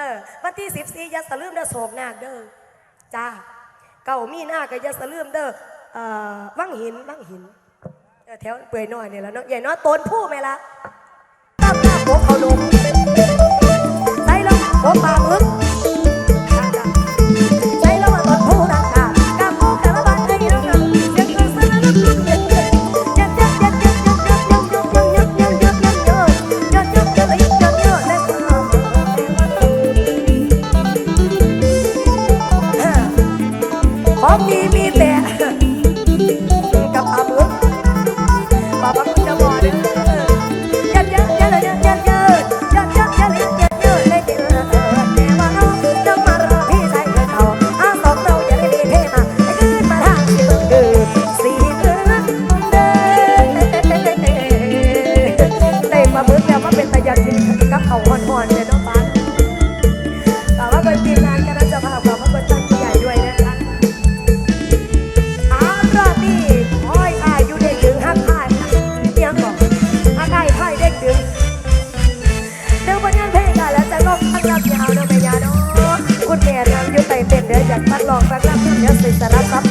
เออวันที่สิบสี่ยาสลืมเด้อโศกนาคเด้อจ้าเก่ามีนาาก็ยาสลืมเด้อเอ่อวังหินวังหินแถวเปื่อยน้อยเนี่ยและเนาะใหญ่เนาะโตนผู้ไหมล่ะตั้งหน้าโบเขาดงใส่ลงโบกปากมึง อยากทดลองรักรับเพื่อนเนื้อใส่สารพัด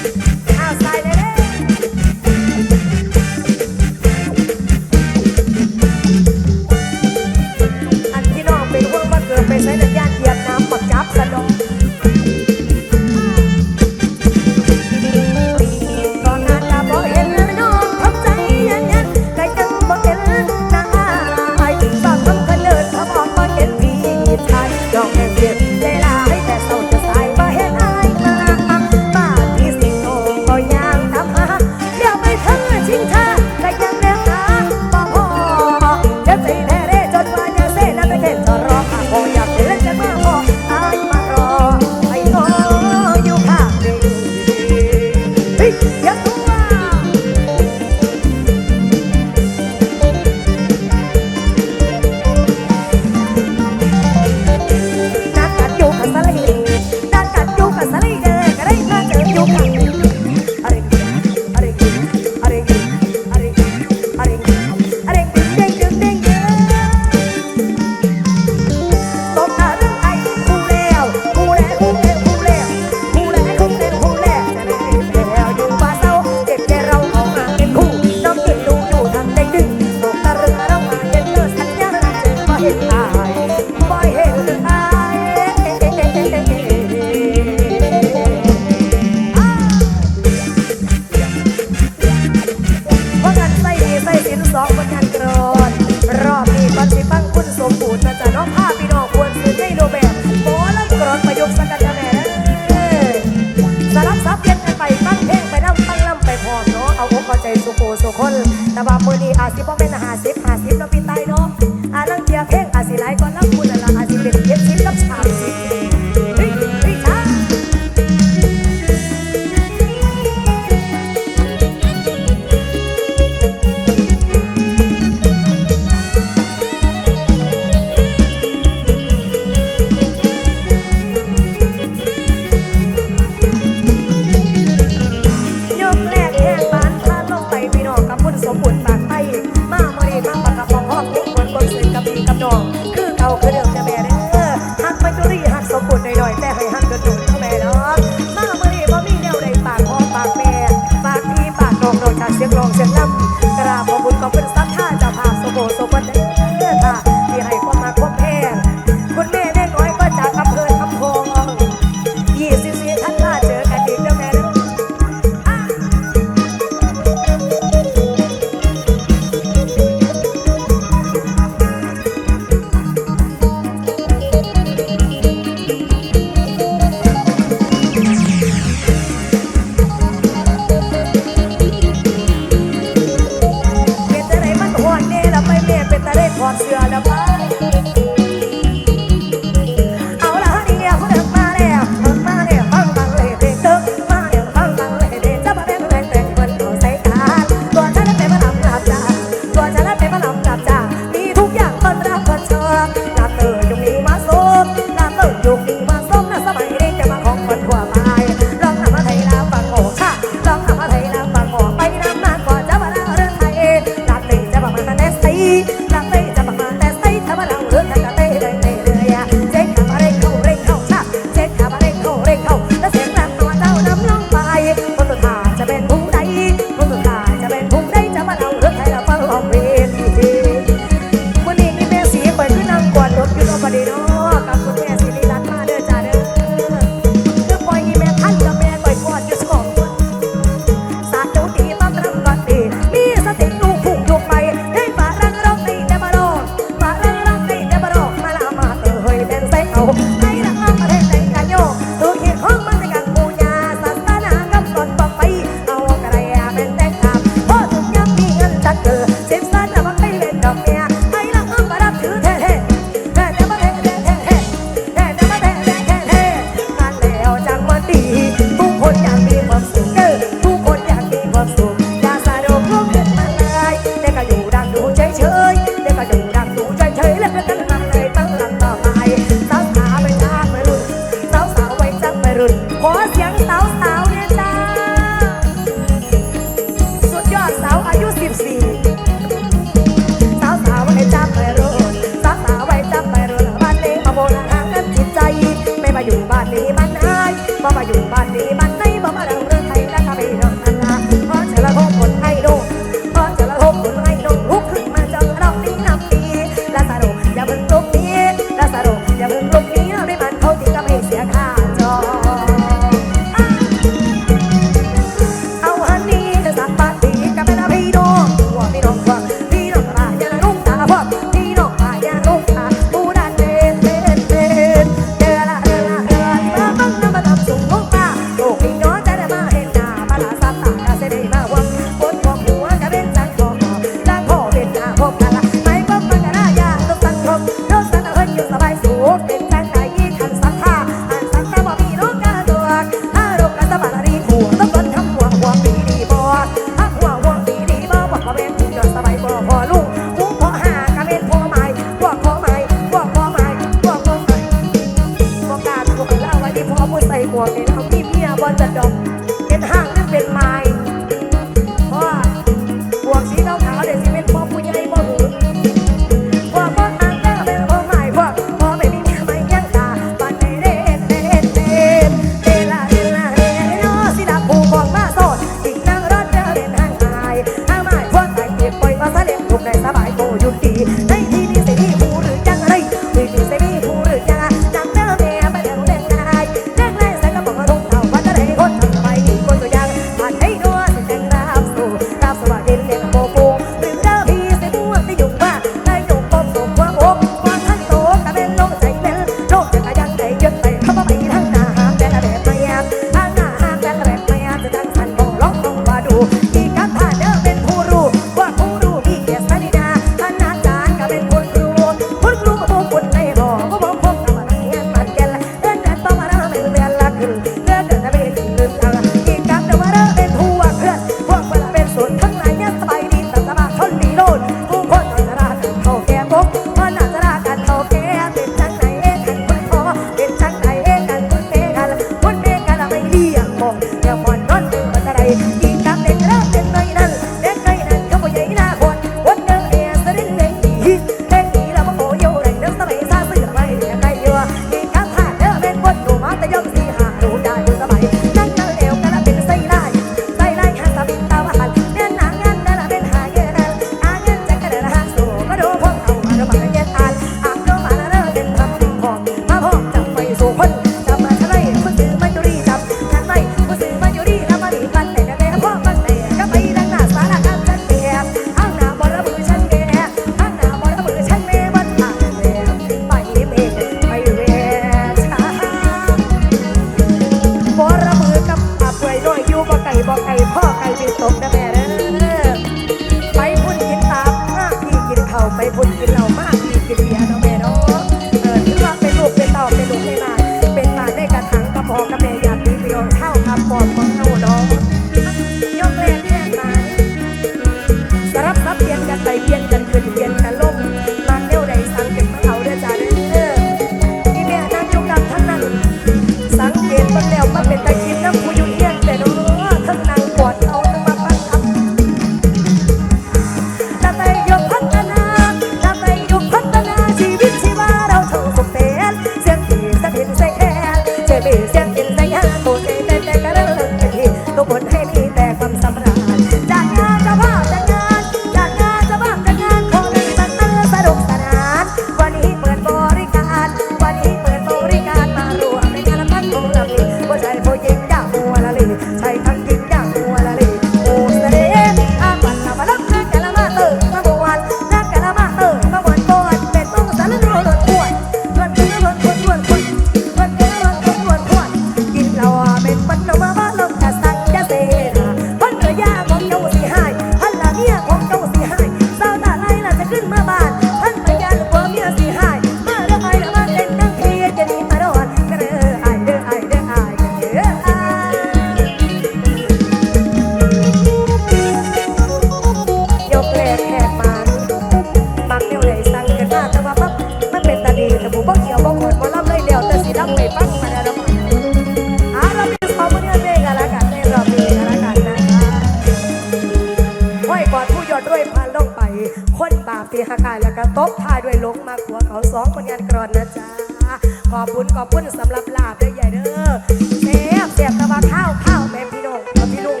ข้าวข้าวแม่พี่น้งกับพี่ง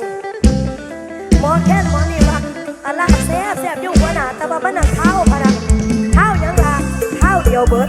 หมอแค่หมอรีรันละแซแซยุ่งหัวหน้าแต่ว่านข้าวพะนะข้าวยังละข้าวเดียวเบิด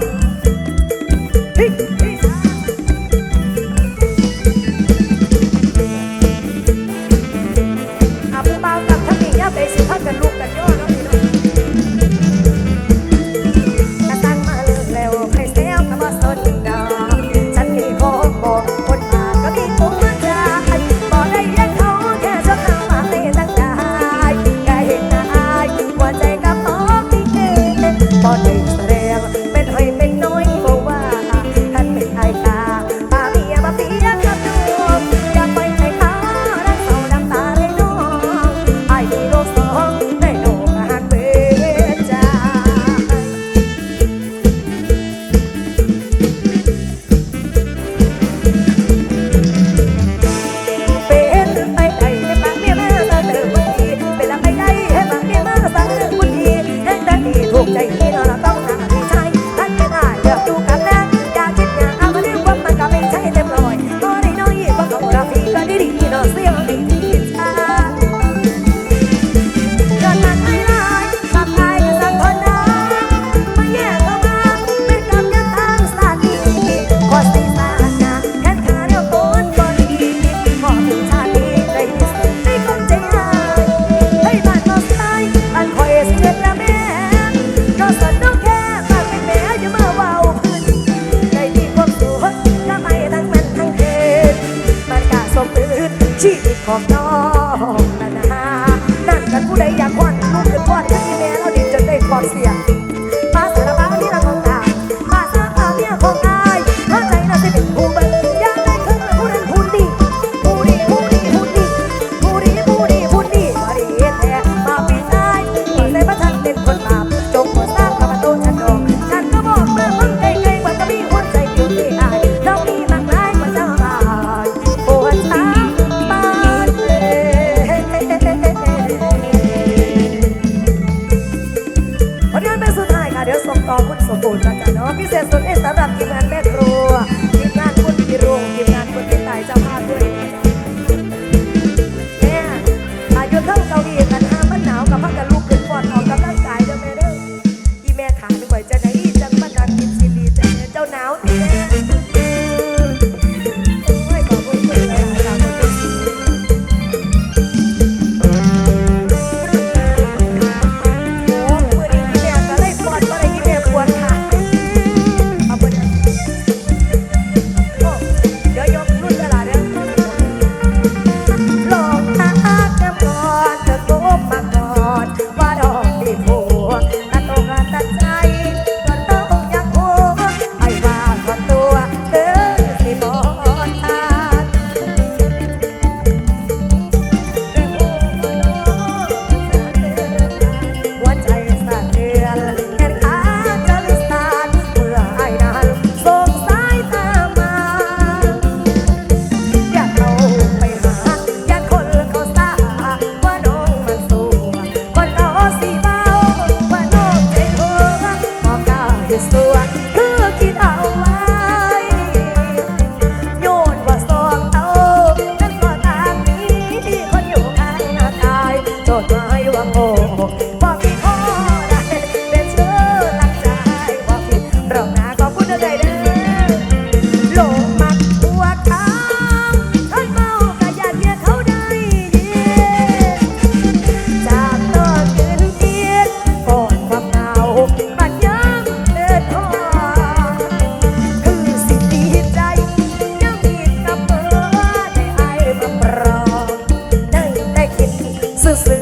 ผู้ใดอยากวอนลูกขึ้นวอนอยากที่แม่เราดินจนได้ปอดเสีย Thank you. pessoa. sızlı